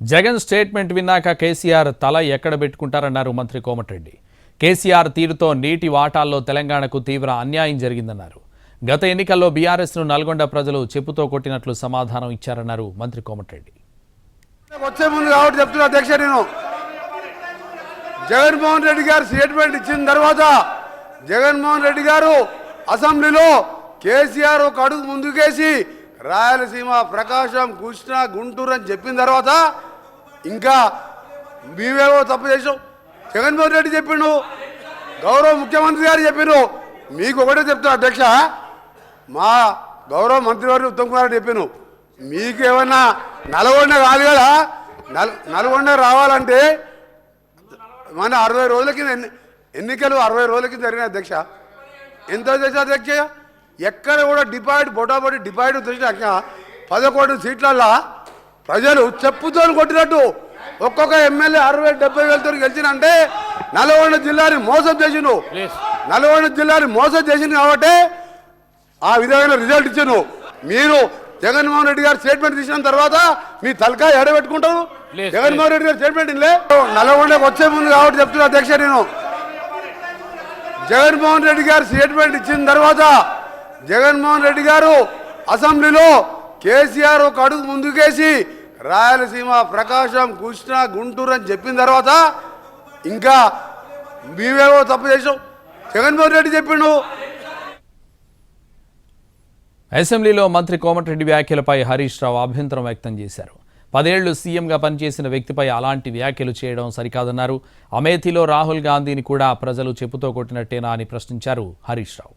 Jagan statement విన్నాక కేసీఆర్ తల ఎక్కడ పెట్టుకుంటారన్నారు మంత్రి కోమటిరెడ్డి. కేసీఆర్ తీరుతో నీటి వాటాల్లో తెలంగాణకు తీవ్ర అన్యాయం జరిగిందన్నారు. గత ఎన్నికల్లో బీఆర్ఎస్ను నల్గొండ ప్రజలు చెప్పుతో కొట్టినట్లు సమాధానం ఇచ్చారన్నారు మంత్రి కోమటిరెడ్డి. వచ్చే ముందు కాబట్టి చెప్తున్నా అధ్యక్ష నేను. జగన్మోహన్ రెడ్డి గారు స్టేట్మెంట్ ఇచ్చిన తర్వాత జగన్మోహన్ రెడ్డి గారు అసెంబ్లీలో కేసీఆర్ ఒక అడుగు ముందుకేసి రాయలసీమ ప్రకాశం కృష్ణ గుంటూరు అని చెప్పిన తర్వాత ఇంకా మేమేవో తప్పు చేసాం జగన్మోహన్ రెడ్డి చెప్పిండు. గౌరవ ముఖ్యమంత్రి గారు చెప్పిండు. మీకు ఒకటే చెప్తున్నా అధ్యక్ష. మా గౌరవ మంత్రివర్యులు ఉత్తమ్ కుమార్ రెడ్డి చెప్పాను మీకు ఏమన్నా నల్గొండ కాదు కదా? నల్ నల్గొండ రావాలంటే మన అరవై రోజుల కింద ఎన్ని ఎన్నికలు అరవై రోజుల కింద జరిగిన అధ్యక్ష. ఎంత చేసా అధ్యక్ష? ఎక్కడ కూడా డిపాయిడ్ బొటాబొటి డిపాయిడ్ తెచ్చినాక పదకొండు సీట్లల్లో ప్రజలు చెప్పుతో కొట్టినట్టు. ఒక్కొక్క ఎమ్మెల్యే అరవై డెబ్బై వేలతో గెలిచినంటే నల్గొండ జిల్లాని మోసం చేసిండు. నల్గొండ జిల్లాని మోసం చేసింది కాబట్టి ఆ విధమైన రిజల్ట్ ఇచ్చాను మీరు జగన్మోహన్ రెడ్డి గారు స్టేట్మెంట్ తీసిన తర్వాత మీ తలకాయ ఎడబెట్టుకుంటారు? జగన్మోహన్ రెడ్డి గారు స్టేట్మెంట్ ఇల్లే? నల్గొండకు వచ్చే ముందు కాబట్టి చెప్తున్నా అధ్యక్ష నేను. జగన్మోహన్ రెడ్డి గారు స్టేట్మెంట్ ఇచ్చిన తర్వాత జగన్మోహన్ రెడ్డి గారు అసెంబ్లీలో కేసీఆర్ ఒక అడుగు ముందుకేసి రాయలసీమ ప్రకాశం కృష్ణ గుంటూరు అని చెప్పిన తర్వాత ఇంకా మేమేవో తప్పు చేసాం జగన్మోహన్ రెడ్డి చెప్పిండు. అసెంబ్లీలో మంత్రి కోమటిరెడ్డి వ్యాఖ్యలపై హరీష్ రావు అభ్యంతరం వ్యక్తం చేశారు. పదేళ్ళు సీఎంగా పనిచేసిన వ్యక్తిపై అలాంటి వ్యాఖ్యలు చేయడం సరికాదన్నారు. అమేథీలో రాహుల్ గాంధీని కూడా ప్రజలు చెప్పుతో కొట్టినట్టేనా అని ప్రశ్నించారు హరీష్ రావు.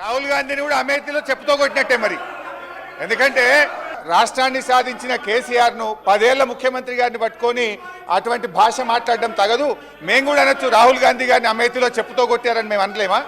రాహుల్ గాంధీని కూడా అమేథీలో చెప్పుతో కొట్టినట్టే మరి. ఎందుకంటే రాష్ట్రాన్ని సాధించిన కేసీఆర్ను పదేళ్ళ ముఖ్యమంత్రి గారిని పట్టుకొని అటువంటి భాష మాట్లాడడం తగదు. మేము కూడా అనొచ్చు రాహుల్ గాంధీ గారిని అమేతిలో చెప్పుతో కొట్టారని మేము అనలేమా?